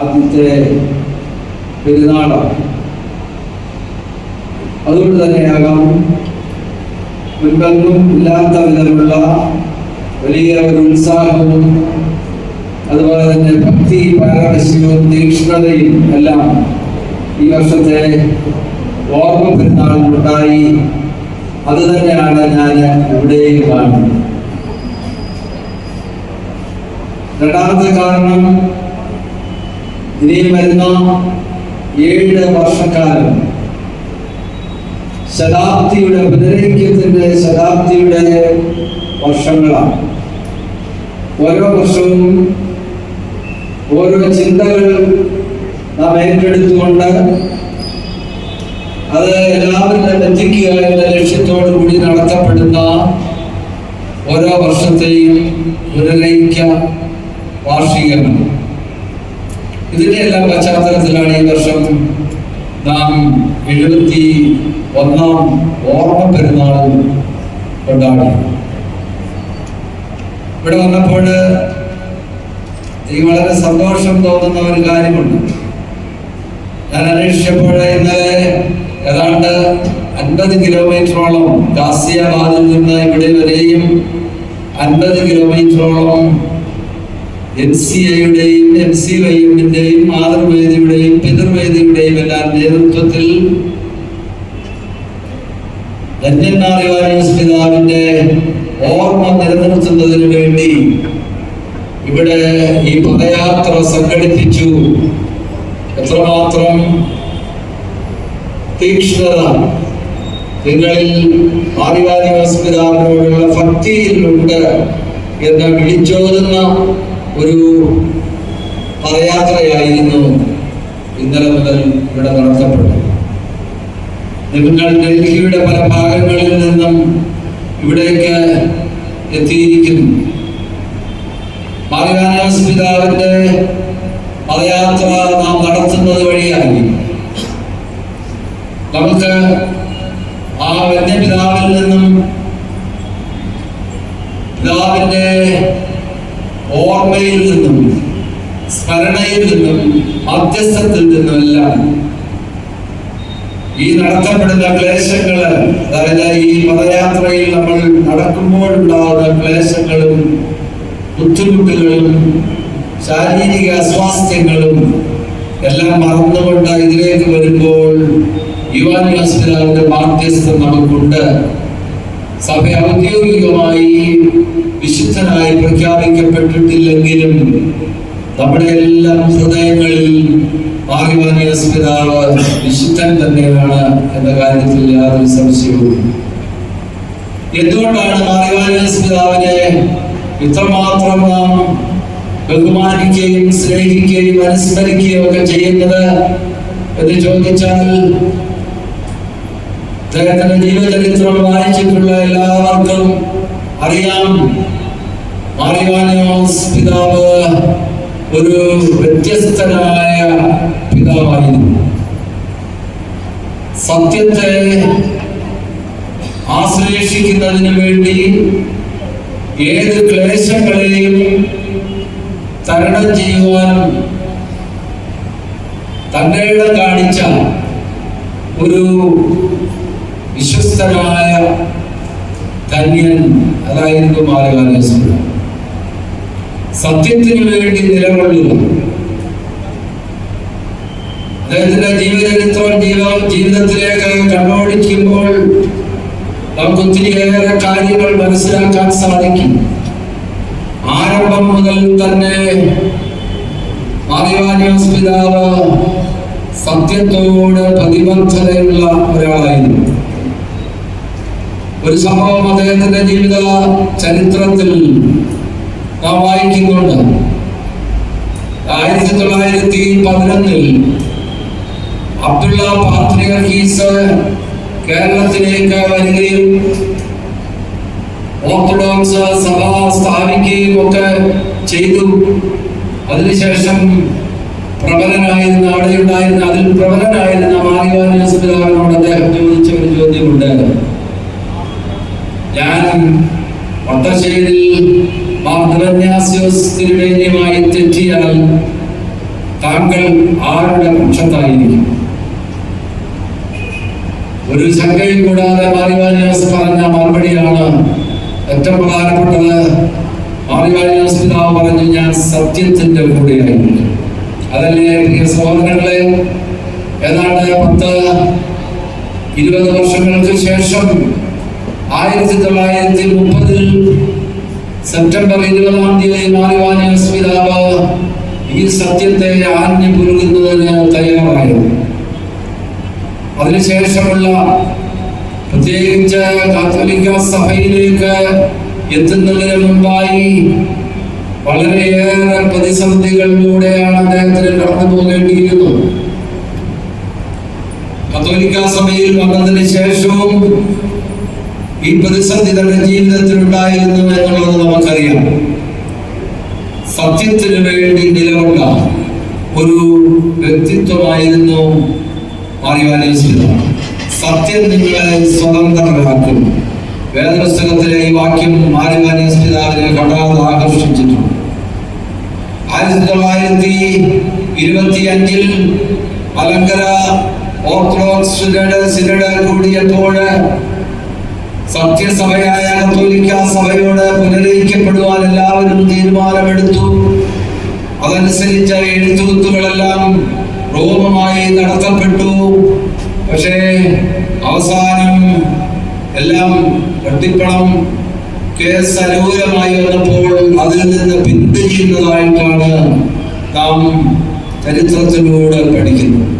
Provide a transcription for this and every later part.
ആദ്യത്തെ പെരുന്നാളാണ്. അതുകൊണ്ട് തന്നെയാകാം മുൻപെങ്ങും ഇല്ലാത്ത വിധമുള്ള വലിയ ഒരു ഉത്സാഹവും അതുപോലെ തന്നെ ഭക്തി പാരവശ്യവും തീക്ഷ്ണതയും എല്ലാം ഈ വർഷത്തെ ഓർമ്മ പെരുന്നാളിലുണ്ടായി അത് തന്നെയാണ് ഞാൻ ഇവിടെയും കാണുന്നത് രണ്ടാമത്തെ കാരണം ഇനിയും വരുന്ന ഏഴ് വർഷക്കാലം ശതാബ്ദിയുടെ പുനരൈക്യത്തിന്റെ ശതാബ്ദിയുടെ വർഷങ്ങളാണ്. ഓരോ വർഷവും ഓരോ ചിന്തകൾ നാം ഏറ്റെടുത്തുകൊണ്ട് അത് എല്ലാവരിലും എത്തിക്കുക എന്ന ലക്ഷ്യത്തോടു കൂടി നടത്തപ്പെടുന്ന ഓരോ വർഷത്തെയും പുനരൈക്യ വാർഷികങ്ങൾ ഇതിന്റെ എല്ലാം പശ്ചാത്തലത്തിലാണ് ഈ വർഷം നാം എഴുപത്തി ഒന്നാം ഓർമ്മ പെരുന്നാൾ കൊണ്ടാടി ഇവിടെ വന്നപ്പോൾ എനിക്ക് വളരെ സന്തോഷം തോന്നുന്ന ഒരു കാര്യമുണ്ട്. ഞാൻ അന്വേഷിച്ചപ്പോൾ ഇന്നലെ ഏതാണ്ട് അൻപത് കിലോമീറ്ററോളം ഗാസിയാബാദിൽ നിന്ന് ഇവിടെ വരെയും അൻപത് കിലോമീറ്ററോളം എൻ സി ഐയുടെയും എം സി വൈഎമ്മിന്റെയും മാതൃവേദിയുടെയും പിതൃവേദിയുടെയും എല്ലാം നേതൃത്വത്തിൽ ധന്യനാറിവാനിയസ് പിതാവിന്റെ ഓർമ്മ നിലനിർത്തുന്നതിന് വേണ്ടി ഇവിടെ ഈ പദയാത്ര സംഘടിപ്പിച്ചു. എത്രമാത്രം തീക്ഷ്ണത. നിങ്ങളിൽ ആദിവാദിവാസ് പിതാവിനോടുള്ള ഭക്തിയിലുണ്ട് എന്ന് വിളിച്ചോതുന്ന ഒരു പദയാത്രയായിരുന്നു ഇന്നലെ മുതൽ ഇവിടെ നടത്തപ്പെട്ടത്. നിങ്ങൾ ഡൽഹിയുടെ പല ഭാഗങ്ങളിൽ നിന്നും ഇവിടേക്ക് എത്തിയിരിക്കുന്നു. മാറിവാനാസ് പിതാവിന്റെ പദയാത്ര നാം നടത്തുന്നത് വഴിയായി. നമുക്ക് ആ വന്യപിതാവിൽ നിന്നും പിതാവിന്റെ ഓർമ്മയിൽ നിന്നും സ്മരണയിൽ നിന്നും മധ്യസ്ഥത്തിൽ നിന്നുമെല്ലാം ഈ നടത്തപ്പെടുന്ന ക്ലേശങ്ങൾ അതായത് ഈ പദയാത്രയിൽ നമ്മൾ നടക്കുമ്പോഴുണ്ടാകുന്ന ക്ലേശങ്ങളും ബുദ്ധിമുട്ടുകളും ശാരീരിക അസ്വാസ്ഥ്യങ്ങളും എല്ലാം മറന്നുകൊണ്ട് ഇതിലേക്ക് വരുമ്പോൾ യുവാൻ മാധ്യസ്ഥം നമുക്കുണ്ട്. സഭ ഔദ്യോഗികമായി വിശുദ്ധനായി പ്രഖ്യാപിക്കപ്പെട്ടിട്ടില്ലെങ്കിലും നമ്മുടെ എല്ലാം ഹൃദയങ്ങളിൽ മാറിവാനിയസ് പിതാവ് വിശുദ്ധൻ തന്നെയാണ് എന്ന കാര്യത്തിൽ യാതൊരു സംശയവും എന്തുകൊണ്ടാണ് പിതാവിനെ ഇത്രമാത്രം നാം ബഹുമാനിക്കുകയും സ്നേഹിക്കുകയും അനുസ്മരിക്കുകയും ഒക്കെ ചെയ്യുന്നത് എന്ന് ചോദിച്ചാൽ അദ്ദേഹത്തിന്റെ ജീവചരിത്രം വായിച്ചിട്ടുള്ള എല്ലാവർക്കും അറിയാം. മാറിവാനിയോസ് പിതാവ് ഒരു വ്യത്യസ്തനായ പിതാവായിരുന്നു. സത്യത്തെ ആശ്ലേഷിക്കുന്നതിന് വേണ്ടി ഏത് ക്ലേശങ്ങളെയും തരണം ചെയ്യുവാൻ തന്റെ കാണിച്ച ഒരു വിശ്വസ്തനായ ധന്യൻ അതായിരുന്നു മാലകാലേശ്വര സത്യത്തിന് വേണ്ടി നിലകൊള്ളുന്നു. അദ്ദേഹത്തിന്റെ ജീവചരിത്രം ജീവ ജീവിതത്തിലേക്ക് കണ്ണോടിക്കുമ്പോൾ നമുക്ക് ഒത്തിരിയേറെ കാര്യങ്ങൾ മനസ്സിലാക്കാൻ സാധിക്കും. ആരംഭം മുതൽ തന്നെ പിതാവ് സത്യത്തോട് പ്രതിബദ്ധതയുള്ള ഒരാളായിരുന്നു. ഒരു സംഭവം അദ്ദേഹത്തിന്റെ ജീവിത ചരിത്രത്തിൽ നാം വായിക്കുന്നുണ്ട് ആയിരത്തി തൊള്ളായിരത്തി പതിനൊന്നിൽ അബ്ദുള്ള പാത്രിയർക്കീസ് കേരളത്തിലേക്ക് വരികയും ഓർത്തഡോക്സ് സഭ സ്ഥാപിക്കുകയും ഒക്കെ ചെയ്തു. അതിനുശേഷം പ്രബലനായിരുന്ന അവിടെ ഉണ്ടായിരുന്ന അതിൽ പ്രബലനായിരുന്ന മാറിവാനിയോട് അദ്ദേഹം ചോദിച്ച ഒരു ചോദ്യമുണ്ട്. ഞാൻ വട്ടശ്ശേരിൽ മാർദ്രന്യാസ്യോസ് തിരുവേന്യമായി തെറ്റിയാൽ താങ്കൾ ആരുടെ പക്ഷത്തായിരിക്കും ഒരു ശങ്കയും കൂടാതെ മാറിവാനിയോസ് പറഞ്ഞ മറുപടിയാണ് ഏറ്റവും പ്രധാനപ്പെട്ടത്. മാറിവാനിയോസ് പിതാവ് പറഞ്ഞു ഞാൻ സത്യത്തിന്റെ കൂടെയായിരുന്നു. അതല്ലേ പ്രിയ സഹോദരങ്ങളെ ഏതാണ്ട് പത്ത് ഇരുപത് വർഷങ്ങൾക്ക് ശേഷം ആയിരത്തി തൊള്ളായിരത്തി മുപ്പതിൽ സെപ്റ്റംബർ ഇരുപതാം തീയതി മാറിവാനിയോസ് പിതാവ് ഈ സത്യത്തെ ആഞ്ഞു പുരുകുന്നതിന് തയ്യാറായിരുന്നു. അതിനുശേഷമുള്ള പ്രത്യേകിച്ച് കാത്തോലിക്ക സഭയിലേക്ക് എത്തുന്നതിന് മുമ്പായി വളരെയേറെ പ്രതിസന്ധികളിലൂടെയാണ് അദ്ദേഹത്തിന് കടന്നു പോകേണ്ടിയിരുന്നത്. കത്തോലിക്ക സഭയിൽ വന്നതിന് ശേഷവും ഈ പ്രതിസന്ധി തന്റെ ജീവിതത്തിൽ ഉണ്ടായിരുന്നു എന്നുള്ളത് നമുക്കറിയാം. സത്യത്തിന് വേണ്ടി നിലകൊണ്ട ഒരു വ്യക്തിത്വമായിരുന്നു മാറിവാനീശ്വര സത്യം നിങ്ങളെ സ്വതന്ത്രരാക്കും. വേദപുസ്തകത്തിലെ ഈ വാക്യം മാറിവാനീശ്വരാവിനെ കടാതെ ആകർഷിച്ചിട്ടുണ്ട് ആയിരത്തി തൊള്ളായിരത്തി ഇരുപത്തി അഞ്ചിൽ മലങ്കര ഓർത്തഡോക്സ് കൂടിയപ്പോൾ സത്യസഭയായ കത്തോലിക്ക സഭയോട് പുനരയിക്കപ്പെടുവാൻ എല്ലാവരും തീരുമാനമെടുത്തു. അതനുസരിച്ച് എഴുത്തുകുത്തുകളെല്ലാം റോമമായി നടത്തപ്പെട്ടു. പക്ഷേ അവസാനം എല്ലാം വെട്ടിപ്പണം കേസ് അനുകൂലമായി വന്നപ്പോൾ അതിൽ നിന്ന് പിന്തിരിയുന്നതായിട്ടാണ് നാം ചരിത്രത്തിലൂടെ പഠിക്കുന്നത്.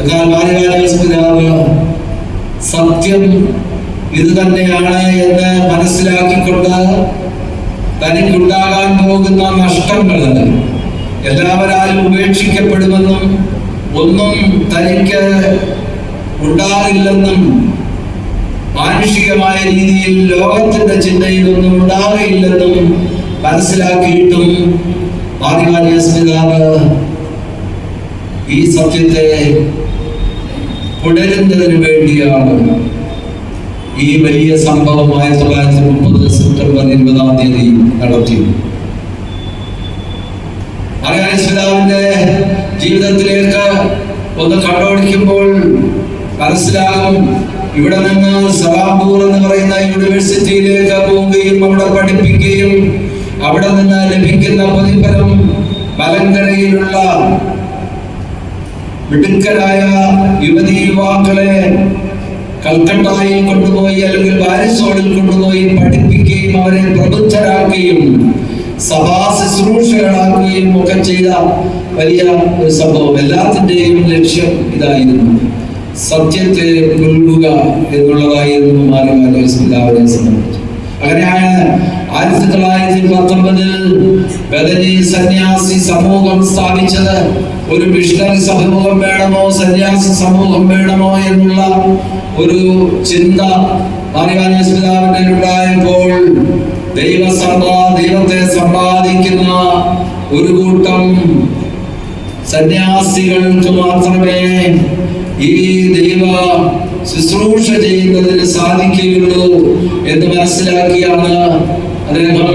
എന്നാൽ മാലികാരാജ് സത്യം ഇത് തന്നെയാണ് എന്ന് മനസ്സിലാക്കിക്കൊണ്ട് തനിക്കുണ്ടാകാൻ പോകുന്ന നഷ്ടങ്ങൾ എല്ലാവരാലും ഉപേക്ഷിക്കപ്പെടുമെന്നും ഒന്നും തനിക്ക് ഉണ്ടാകില്ലെന്നും മാനുഷികമായ രീതിയിൽ ലോകത്തിന്റെ ചിന്തയിൽ ഒന്നും ഉണ്ടാകയില്ലെന്നും മനസ്സിലാക്കിയിട്ടും മാറിമാനിയ സ്മിതാവ് ഈ സത്യത്തെ പുടരുന്നതിന് വേണ്ടിയാണ്. ഈ വലിയ സംഭവം ആയിരത്തി തൊള്ളായിരത്തി മുപ്പത് സെപ്റ്റംബർ ഇരുപതാം തീയതി നടത്തി. അറിയാസ്പിതാവിന്റെ ജീവിതത്തിലേക്ക് ഒന്ന് കണ്ടോടിക്കുമ്പോൾ മനസ്സിലാകും ഇവിടെ നിന്ന് സലാംപൂർ എന്ന് പറയുന്ന യൂണിവേഴ്സിറ്റിയിലേക്ക് പോവുകയും അവിടെ പഠിപ്പിക്കുകയും അവിടെ നിന്ന് ലഭിക്കുന്ന പ്രതിഫലം മലങ്കരയിലുള്ള മിടുക്കരായ യുവതി യുവാക്കളെ കൽക്കട്ടയിൽ കൊണ്ടുപോയി അല്ലെങ്കിൽ ബാരിസോണിൽ കൊണ്ടുപോയി പഠിപ്പിക്കുകയും അവരെ പ്രബുദ്ധരാക്കുകയും സഭാ ശുശ്രൂഷകളാക്കുകയും ഒക്കെ ചെയ്ത വലിയ ഒരു സംഭവം. എല്ലാത്തിന്റെയും ലക്ഷ്യം ഇതായിരുന്നു. സത്യത്തെ പുൽകുക എന്നുള്ളതായിരുന്നു മാറിമാരെ സംബന്ധിച്ചു. അങ്ങനെയാണ് ആയിരത്തി തൊള്ളായിരത്തി പത്തൊമ്പതിൽ ബദലി സന്യാസി സമൂഹം സ്ഥാപിച്ചത്. ഒരു മിഷണറി സമൂഹം വേണമോ സന്യാസി സമൂഹം വേണമോ എന്നുള്ള ഒരു ചിന്ത മാറിവാനസ്പിതാവിന്റെ ഉണ്ടായപ്പോൾ ദൈവ സമ്പാ ദൈവത്തെ സമ്പാദിക്കുന്ന ഒരു കൂട്ടം സന്യാസികൾക്ക് മാത്രമേ ഈ ദൈവ ശുശ്രൂഷ ചെയ്യുന്നതിന് സാധിക്കുകയുള്ളൂ എന്ന് മനസ്സിലാക്കിയാണ് അദ്ദേഹം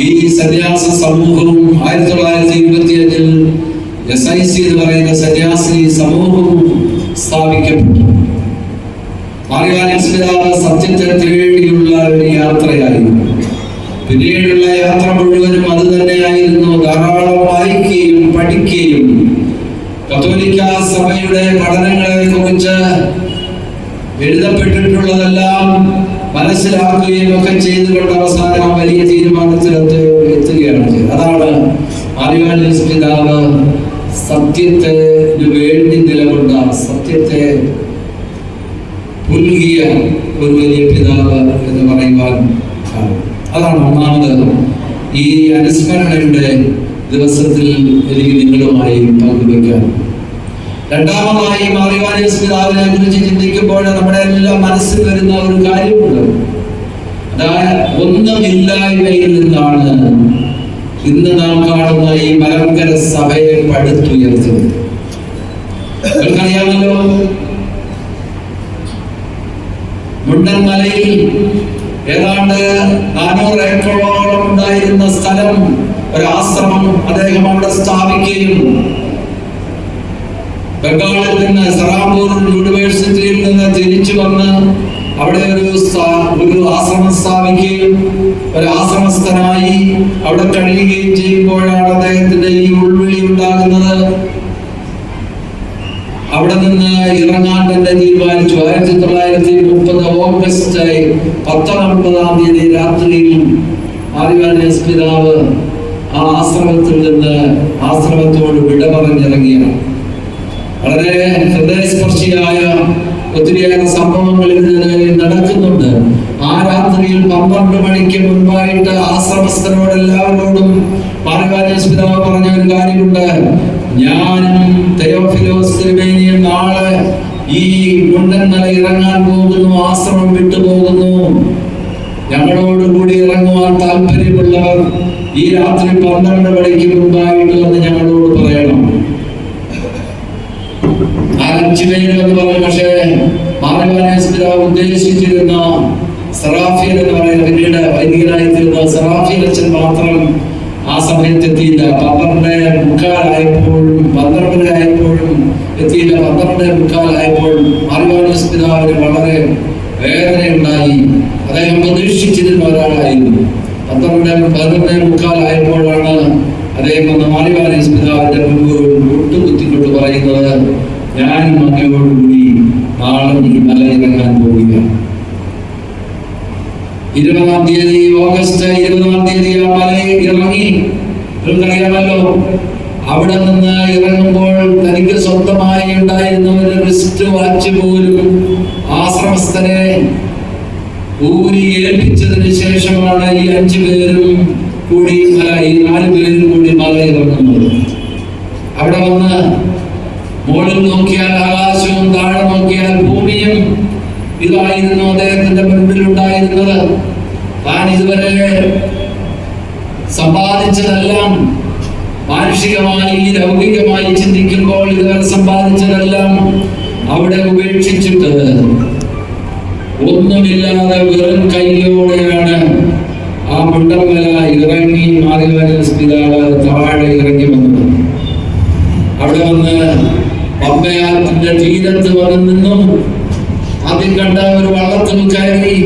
ഈ സന്യാസ സമൂഹവും ആയിരത്തി തൊള്ളായിരത്തി ഇരുപത്തി എസ് ഐ സി എന്ന് പറയുന്ന സന്യാസി സമൂഹവും സ്ഥാപിക്കപ്പെട്ടു. മാറിയാനിസ്മിതാവ് സത്യത്തെ തേടിയുള്ള ഒരു യാത്രയായിരുന്നു. പിന്നീടുള്ള യാത്ര മുഴുവനും അത് തന്നെയായിരുന്നു. ധാരാളം വായിക്കുകയും പഠിക്കുകയും കത്തോലിക്ക സഭയുടെ പഠനങ്ങളെ കുറിച്ച് എഴുതപ്പെട്ടിട്ടുള്ളതെല്ലാം മനസ്സിലാക്കുകയും ഒക്കെ ചെയ്തുകൊണ്ട് അവസാനം വലിയ തീരുമാനത്തിൽ എത്തുകയാണ് ചെയ്തത് അതാണ് ആര്യാലിസ് പിതാവ് സത്യത്തിന് വേണ്ടി നിലകൊണ്ട സത്യത്തെ പുൽകിയ ഒരു വലിയ പിതാവ് എന്ന് പറയുവാൻ. അതാണ് ഒന്നാമത് ഈ അനുസ്മരണയുടെ ദിവസത്തിൽ എനിക്ക് നിങ്ങളുമായി പങ്കുവെക്കാൻ രണ്ടാമതായി മാറിവാനിയസ് പിതാവിനെ കുറിച്ച് ചിന്തിക്കുമ്പോൾ നമ്മുടെ എല്ലാം മനസ്സിൽ വരുന്ന ഒരു കാര്യമുണ്ട് അതായത് ഒന്നുമില്ലായ്മയിൽ നിന്നാണ് ഇന്ന് നാം കാണുന്ന ഈ മലങ്കര സഭയെ പടുത്തുയർത്തുന്നത് നിങ്ങൾക്കറിയാമല്ലോ? മുണ്ടൻമലയിൽ ഏതാണ്ട് നാനൂറ് ഏക്കറോളം ഉണ്ടായിരുന്ന സ്ഥലം ഒരാശ്രമം അദ്ദേഹം അവിടെ സ്ഥാപിക്കുകയും ബംഗാളിൽ നിന്ന് സറാംപൂർ യൂണിവേഴ്സിറ്റിയിൽ നിന്ന് തിരിച്ചു വന്ന് അവിടെ ഒരു ഒരു ആശ്രമം സ്ഥാപിക്കുകയും ഒരു ആശ്രമസ്ഥനായി അവിടെ കഴിയുകയും ചെയ്യുമ്പോഴാണ് അദ്ദേഹത്തിന്റെ ഈ ഉൾവിളി ഉണ്ടാകുന്നത്. അവിടെ നിന്ന് ഇറങ്ങാൻ തന്നെ തീരുമാനിച്ചു. ആയിരത്തി തൊള്ളായിരത്തി മുപ്പത് ഓഗസ്റ്റ് പത്തൊമ്പതാം തീയതി രാത്രിയിൽ ആദിവാസി പിതാവ് ആ ആശ്രമത്തിൽ നിന്ന് ആശ്രമത്തോട് വിട പറഞ്ഞിറങ്ങിയ വളരെ ഹൃദയസ്പർശിയായ ഒത്തിരിയേറെ സംഭവങ്ങൾ നടക്കുന്നുണ്ട്. ആ രാത്രിയിൽ പന്ത്രണ്ട് മണിക്ക് മുൻപായിട്ട് ആശ്രമസ്ഥനോട് എല്ലാവരോടും പിതാവ് പറഞ്ഞ ഒരു കാര്യമുണ്ട്. ഞാനും നാളെ ഈ മുണ്ടന്മല ഇറങ്ങാൻ പോകുന്നു ആശ്രമം വിട്ടുപോകുന്നു ഞങ്ങളോടുകൂടി ഇറങ്ങുവാൻ താല്പര്യമുള്ളവർ ഈ രാത്രി പന്ത്രണ്ട് മണിക്ക് മുൻപായിട്ട് വന്ന് അഞ്ചു പേര് എന്ന് പക്ഷേ മാനവാനേശ്വരാവ് ഉദ്ദേശിച്ചിരുന്ന സറാഫിയൽ എന്ന് പറയുന്ന പിന്നീട് വൈദികനായിത്തീരുന്ന സറാഫിയൽ അച്ഛൻ മാത്രം ആ സമയത്ത് എത്തിയില്ല പന്ത്രണ്ട് മുക്കാലായപ്പോഴും പന്ത്രണ്ടര ആയപ്പോഴും എത്തിയില്ല. പന്ത്രണ്ട് മുക്കാലായപ്പോഴും മാനവാനേശ് പിതാവിന് വളരെ വേദനയുണ്ടായി. അദ്ദേഹം പ്രതീക്ഷിച്ചിരുന്ന ഒരാളായിരുന്നു. പന്ത്രണ്ട് പതിനൊന്ന് മുക്കാലായപ്പോഴാണ് അദ്ദേഹം വന്ന് മാലിവാനേസ് പിതാവിന്റെ മുൻപ് മുട്ടുകുത്തിക്കൊണ്ട് പറയുന്നത് ഞാൻ അങ്ങയോടുകൂടി നാളെ ഈ മല ഇറങ്ങാൻ പോവുകയാണ് ഇരുപതാം തീയതി ഓഗസ്റ്റ് ഇരുപതാം തീയതി ആ മലയിൽ ഇറങ്ങി നിങ്ങൾക്കറിയാമല്ലോ അവിടെ നിന്ന് ഇറങ്ങുമ്പോൾ തനിക്ക് സ്വന്തമായി ഉണ്ടായിരുന്ന ഒരു റിസ്റ്റ് വാച്ച് പോലും ആശ്രമസ്ഥനെ ഊരി ഏൽപ്പിച്ചതിന് ശേഷമാണ് ഈ അഞ്ചു പേരും കൂടി ഈ നാല് പേരും കൂടി മലയിറങ്ങുന്നത് അവിടെ വന്ന് മുകളിൽ നോക്കിയാൽ ആകാശവും താഴെ നോക്കിയാൽ ഭൂമിയും ഇതായിരുന്നു അദ്ദേഹത്തിന്റെ മുൻപിൽ ഉണ്ടായിരുന്നത്. താൻ ഇതുവരെ സമ്പാദിച്ചതെല്ലാം മാനുഷികമായി ലൗകികമായി ചിന്തിക്കുമ്പോൾ ഇതുവരെ സമ്പാദിച്ചതെല്ലാം അവിടെ ഉപേക്ഷിച്ചിട്ട് ഒന്നുമില്ലാതെ വെറും കൈയോടെയാണ് ആ മുണ്ടമല ഇറങ്ങി മാറിവാന താഴെ ഇറങ്ങി വന്നത്. അവിടെ വന്ന് പമ്പയാത്തിന്റെ തീരത്ത് വന്ന് നിന്നു ആദ്യം കണ്ട ഒരു വള്ളത്തിൽ കയറി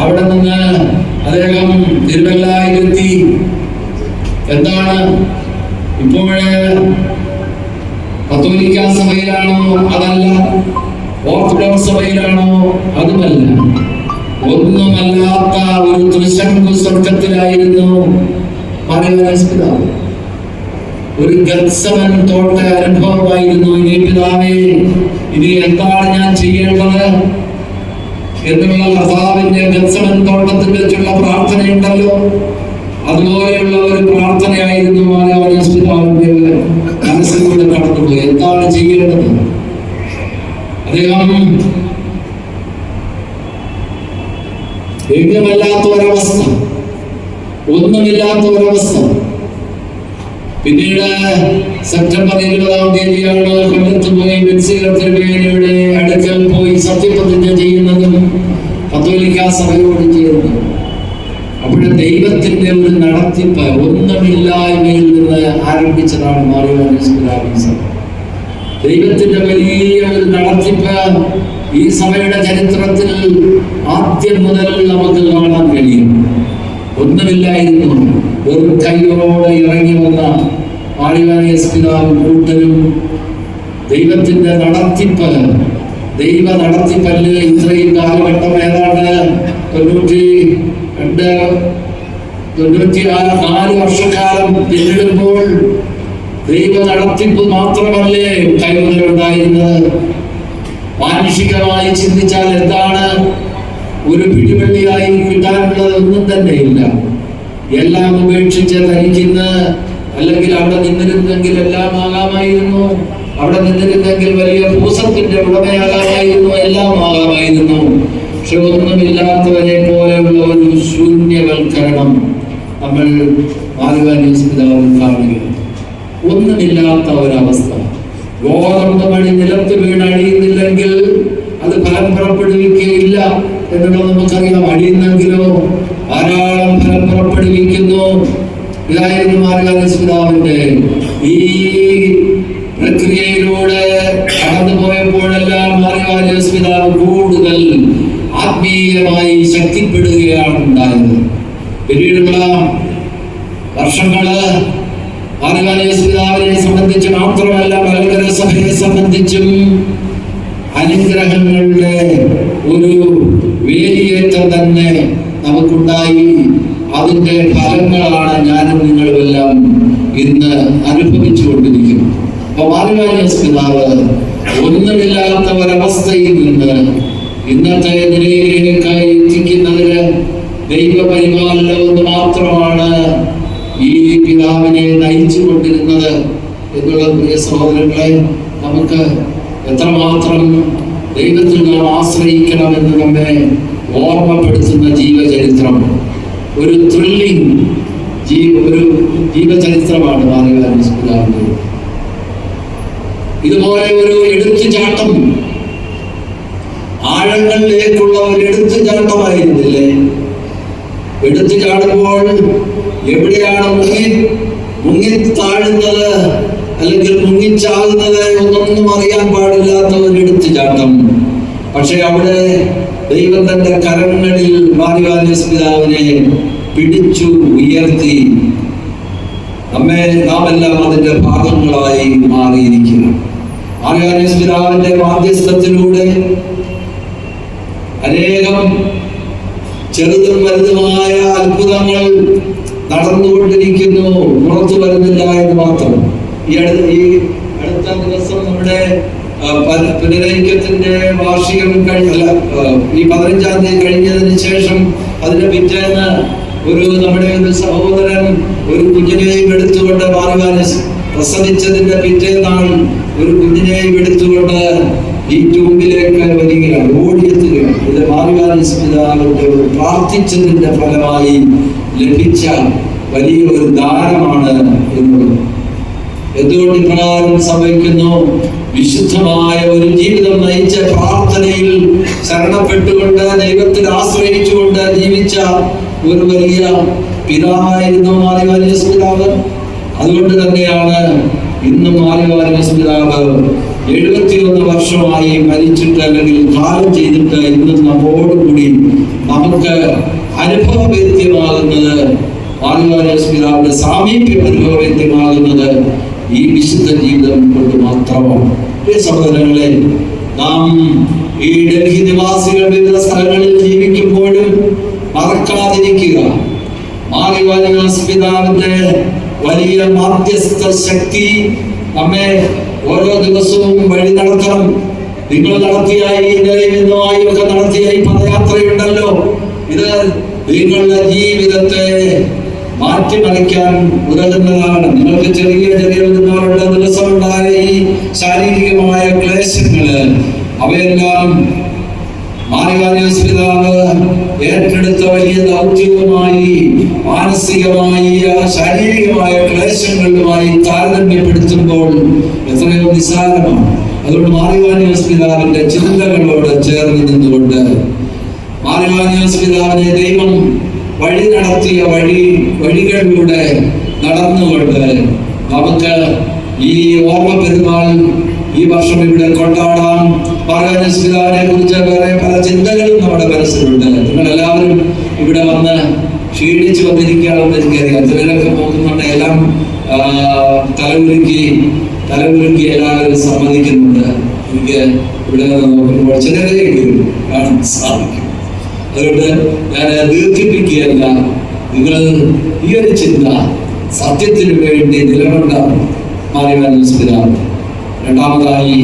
അവിടെ നിന്ന് അദ്ദേഹം തിരുവല്ലായിലെത്തി. എന്താണ്? ഇപ്പോഴേ കത്തോലിക്ക സഭയിലാണോ അതല്ല? ഓർത്തഡോക്സ് സഭയിലാണോ അതുമല്ല. ഒന്നുമല്ലാത്ത ഒരു ത്രിശങ്കു സ്വർഗത്തിലായിരുന്നു ഒരു ഗത്സവൻ തോട്ട അനുഭവമായിരുന്നു ഇനി പിതാവേ. ഇനി എന്താണ് ഞാൻ ചെയ്യേണ്ടത്? എന്നുള്ള കർത്താവിന്റെ ഗത്സമൻ തോട്ടത്തിൽ വെച്ചുള്ള പ്രാർത്ഥനയുണ്ടല്ലോ. അതുപോലെയുള്ള ഒരു പ്രാർത്ഥനയായിരുന്നു മാനവനസ് പിതാവിന്റെ മനസ്സിലൂടെ കടന്നുപോയി എന്താണ് ചെയ്യേണ്ടത്? അദ്ദേഹം യോഗ്യമല്ലാത്ത ഒരവസ്ഥ ഒന്നുമില്ലാത്ത ഒരവസ്ഥ പിന്നീട് സെപ്റ്റംബർ ഇരുപതാം തീയതിയാണ് കൊല്ലത്ത് പോയി അടുക്കൽ പോയി സത്യപ്രതിജ്ഞ ചെയ്യുന്നതും കത്തോലിക്ക സഭയോട് ചെയ്യുന്നതും അവിടെ ദൈവത്തിന്റെ ഒരു നടത്തിപ്പ് ഒന്നുമില്ലായ്മയിൽ നിന്ന് ആരംഭിച്ചതാണ് മാറിയ സഭ. ദൈവത്തിന്റെ വലിയ ഒരു നടത്തിപ്പ് ഈ സഭയുടെ ചരിത്രത്തിൽ ആദ്യം മുതൽ നമുക്ക് കാണാൻ കഴിയും. ഒന്നുമില്ലായിരുന്നു. വെറും കൈയോടെ ഇറങ്ങി വന്ന ആളിവാനിയസ് പിതാവ് കൂട്ടരും ദൈവത്തിന്റെ നടത്തിപ്പ് ദൈവ നടത്തിപ്പല്ല് ഇത്രയും കാലഘട്ടം ഏതാണ്ട് തൊണ്ണൂറ്റി രണ്ട് തൊണ്ണൂറ്റി നാല് വർഷക്കാലം പിന്നിടുമ്പോൾ ദൈവ നടത്തിപ്പ് മാത്രമല്ലേ കൈമുതലുണ്ടായിരുന്നത് മാനുഷികമായി ചിന്തിച്ചാൽ എന്താണ്? ഒരു പിടിവള്ളിയായി കിട്ടാനുള്ളത് ഒന്നും തന്നെ ഇല്ല എല്ലാം ഉപേക്ഷിച്ച് തനിക്കുന്ന അല്ലെങ്കിൽ അവിടെ നിന്നിരുന്നെങ്കിൽ എല്ലാം ആകാമായിരുന്നു. അവിടെ നിന്നിരുന്നെങ്കിൽ വലിയ ഭൂസത്തിന്റെ ഉടമയാകാമായിരുന്നു. എല്ലാം ആകാമായിരുന്നു. പക്ഷെ ഒന്നുമില്ലാത്തവരെ പോലെയുള്ള ഒരു ശൂന്യവൽക്കരണം നമ്മൾ മാധവാനീസ് പിതാവിൽ കാണുകയാണ് ഒന്നുമില്ലാത്ത ഒരവസ്ഥ ഗോതമ്പ് മണി നിലത്ത് വീണ് അഴിയുന്നില്ലെങ്കിൽ അത് ഫലം പുറപ്പെടുവിക്കുകയില്ല. എന്നുള്ളത് നമുക്കറിയാം. അടിയുന്നെങ്കിലോ ധാരാളം ഫലം പുറപ്പെടുവിക്കുന്നു. ഇതായിരുന്നു മാർഗാദിസ്പിതാവിന്റെ ഈ പ്രക്രിയയിലൂടെ കടന്നു പോയപ്പോഴെല്ലാം മാർഗാദിസ്പിതാവ് കൂടുതൽ ആത്മീയമായി ശക്തിപ്പെടുകയാണ് ഉണ്ടായത്. പിന്നീടുള്ള വർഷങ്ങൾ മാർഗാദിസ്പിതാവിനെ സംബന്ധിച്ച് മാത്രമല്ല മലങ്കര സഭയെ സംബന്ധിച്ചും അനുഗ്രഹങ്ങളുടെ ഒരു വേലിയേറ്റം തന്നെ നമുക്കുണ്ടായി. അതിന്റെ ഫലങ്ങളാണ് ഞാനും നിങ്ങളുമെല്ലാം ഇന്ന് അനുഭവിച്ചുകൊണ്ടിരിക്കുന്നത്. അപ്പൊ മാറിവാനിയസ് പിതാവ് ഒന്നുമില്ലാത്ത ഒരവസ്ഥയിൽ നിന്ന് ഇന്നത്തെ നിലയിലേക്ക് എത്തിക്കുന്നതിന് ദൈവപരിപാലനം ഒന്ന് മാത്രമാണ് ഈ പിതാവിനെ നയിച്ചു കൊണ്ടിരുന്നത് എന്നുള്ള പ്രിയ സഹോദരങ്ങളെ നമുക്ക് എത്രമാത്രം ദൈവത്തിൽ നാം ആശ്രയിക്കണമെന്ന് നമ്മെ ഓർമ്മപ്പെടുത്തുന്ന ജീവചരിത്രം. ഒരു ത്രില്ലിംഗ് ജീവ ഒരു ജീവചരിത്രമാണ് പിതാവിന്റെ ഇതുപോലെ ഒരു എടുത്തുചാട്ടം. ആഴങ്ങളിലേക്കുള്ള ഒരു എടുത്തുചാട്ടമായിരുന്നില്ലേ? എടുത്തു ചാടുമ്പോൾ എവിടെയാണ് മുങ്ങി മുങ്ങി താഴുന്നത് അല്ലെങ്കിൽ മുങ്ങിച്ചാകുന്നത് എന്നൊന്നും അറിയാൻ പാടില്ലാത്ത ഒരു എടുത്തുചാട്ടം. പക്ഷെ അവിടെ ദൈവം തന്റെ കരങ്ങളിൽ മാറിവാലിസ്പിതാവിനെ പിടിച്ചു ഉയർത്തി. നമ്മെ നാം എല്ലാം അതിന്റെ ഭാഗങ്ങളായി മാറിയിരിക്കുന്നു മാറിവാലിയസ് പിതാവിന്റെ മാധ്യസ്ഥത്തിലൂടെ അനേകം ചെറുതും വലുതുമായ അത്ഭുതങ്ങൾ നടന്നുകൊണ്ടിരിക്കുന്നു. പുറത്തു വരുന്നില്ല എന്ന് മാത്രം. ഈ അടുത്ത ഈ അടുത്ത ദിവസം നമ്മുടെ ആ, പ- പുനരൈക്യത്തിന്റെ വാർഷികം കഴിഞ്ഞല്ല ഈ പതിനഞ്ചാം തീയതി കഴിഞ്ഞതിന് ശേഷം അതിന് പിറ്റേന്ന് ഒരു നമ്മുടെ ഒരു സഹോദരൻ ഒരു കുഞ്ഞിനെയും എടുത്തുകൊണ്ട് മാറുവാൻ പ്രസവിച്ചതിന്റെ പിറ്റേന്നാണ് ഒരു കുഞ്ഞിനെയും എടുത്തുകൊണ്ട് ഈ ട്യൂബിലേക്ക് വരികയാണ് ഓടിയെത്തുകയാണ്. ഇത് മാറിവാനിസ് പ്രാർത്ഥിച്ചതിന്റെ ഫലമായി ലഭിച്ച വലിയ ഒരു ദാനമാണ് എന്നുള്ളത്. എന്തുകൊണ്ട് ഇപ്രകാരം സംഭവിക്കുന്നു വിശുദ്ധമായ ഒരു ജീവിതം നയിച്ച പ്രാർത്ഥനയിൽ ശരണപ്പെട്ടുകൊണ്ട് ദൈവത്തിൽ ആശ്രയിച്ചുകൊണ്ട് ജീവിച്ച ഒരു വലിയ പിതാവായിരുന്നു മാലിവാലിയസ് പിതാവ് അതുകൊണ്ട് തന്നെയാണ് ഇന്നും മാലിവാലിയസ് പിതാവ് എഴുപത്തിയൊന്ന് വർഷമായി മരിച്ചിട്ട് അല്ലെങ്കിൽ കാലം ചെയ്തിട്ട് ഇന്നും നമ്മോടുകൂടി നമുക്ക് അനുഭവവേദ്യമാകുന്നത് മാലിവാലിയസ് പിതാവിന്റെ സാമീപ്യം അനുഭവവേദ്യമാകുന്നത് ഈ വിശുദ്ധ ജീവിതം കൊണ്ട് മാത്രമാണ് സഹോദരങ്ങളെ നാം ഈ ഡൽഹി നിവാസികൾ വിവിധ സ്ഥലങ്ങളിൽ ജീവിക്കുമ്പോഴും മറക്കാതിരിക്കുക. പിതാവിന്റെ വലിയ മാധ്യസ്ഥ ശക്തി നമ്മെ ഓരോ ദിവസവും വഴി നടത്തണം. നിങ്ങൾ നടത്തിയ ഈ ഇന്നലെയും ഇന്നുമായി ഒക്കെ നടത്തിയ ഈ പദയാത്രയുണ്ടല്ലോ. ഇത് നിങ്ങളുടെ ജീവിതത്തെ മാറ്റിമറിക്കാൻ ഉതകുന്നതാണ്. നിങ്ങൾക്ക് ചെറിയ ചെറിയ ഒരുപാടുള്ള ദിവസമുണ്ടായ ഈ ശാരീരികമായ ക്ലേശങ്ങൾ അവയെല്ലാം മാറിവാനിയോസ് ഏറ്റെടുത്ത വലിയ ദൗത്യവുമായി മാനസികമായി ശാരീരികമായ ക്ലേശങ്ങളുമായി താരതമ്യപ്പെടുത്തുമ്പോൾ എത്രയോ നിസ്സാരമാണ്. അതുകൊണ്ട് മാറിവാനിയോസ് പിതാവിന്റെ ചിന്തകളോട് ചേർന്ന് നിന്നുകൊണ്ട് മാറിവാനിയോസ് പിതാവിനെ ദൈവം വഴി നടത്തിയ വഴി വഴികളിലൂടെ നടന്നുകൊണ്ട് നമുക്ക് ഈ ഓർമ്മ പെരുമാൾ ഈ വർഷം ഇവിടെ കൊണ്ടാടാം. പറയാനെ കുറിച്ച് വേറെ പല ചിന്തകളും നമ്മുടെ മനസ്സിലുണ്ട്. നിങ്ങൾ എല്ലാവരും ഇവിടെ വന്ന് ക്ഷീണിച്ചു വന്നിരിക്കുകയാണെന്ന് എനിക്കറിയാം. ചിലരൊക്കെ പോകുന്നുണ്ട് എല്ലാം തലകുലുക്കി തലകുലുക്കി എല്ലാവരും സമ്മതിക്കുന്നുണ്ട്. എനിക്ക് ഇവിടെ നോക്കുമ്പോൾ ചിലരെങ്കിലും കാണാൻ സാധിക്കും. അതുകൊണ്ട് ഞാൻ ദീർഘിപ്പിക്കുകയല്ല. നിങ്ങൾ ഈ ഒരു ചിന്ത സത്യത്തിന് വേണ്ടി നിലകൊണ്ട മാറിവാൻ രണ്ടാമതായി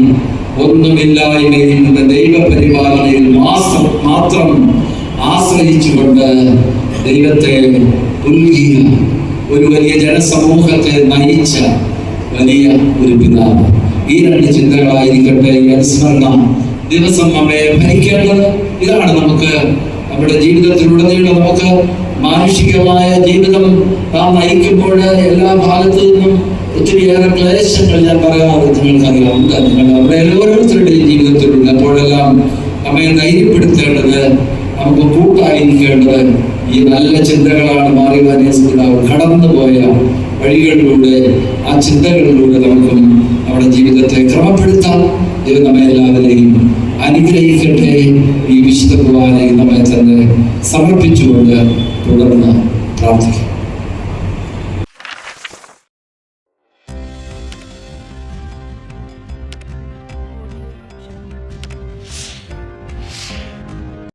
ഒന്നുമില്ലായ്മയിൽ നിന്ന് ദൈവപരിപാലനയിൽ മാത്രം മാത്രം ആശ്രയിച്ചുകൊണ്ട് ദൈവത്തെ പുൽകിയ ഒരു വലിയ ജനസമൂഹത്തെ നയിച്ച വലിയ ഒരു പിതാവ്. ഈ രണ്ട് ചിന്തകളായിരിക്കട്ടെ അനുസ്മരണ ദിവസം നമ്മെ ഭരിക്കേണ്ടത്. ഇതാണ് നമുക്ക് നമ്മുടെ ജീവിതത്തിലുടനീളം നമുക്ക് മാനുഷികമായ ജീവിതം നാം നയിക്കുമ്പോൾ എല്ലാ ഭാഗത്തു നിന്നും ഒത്തിരിയേറെ ക്ലേശങ്ങൾ ഞാൻ പറയാതെ നിങ്ങൾക്കറിയാം. നിങ്ങൾ നമ്മുടെ ഓരോരുത്തരുടെയും ജീവിതത്തിലുണ്ട്. അപ്പോഴെല്ലാം നമ്മെ ധൈര്യപ്പെടുത്തേണ്ടത് നമുക്ക് കൂട്ടായിരിക്കേണ്ടത് ഈ നല്ല ചിന്തകളാണ് മാറി പിതാവ് കടന്നുപോയ വഴികളിലൂടെ ആ ചിന്തകളിലൂടെ നമുക്കും നമ്മുടെ ജീവിതത്തെ ക്രമപ്പെടുത്താം. ദൈവം നമ്മെ എല്ലാവരെയും അനുഗ്രഹിക്കട്ടെ ഈ വിശുദ്ധ കുർബാന നമ്മളെ തന്നെ സമർപ്പിച്ചുകൊണ്ട് തുടർന്ന് പ്രാർത്ഥിക്കും.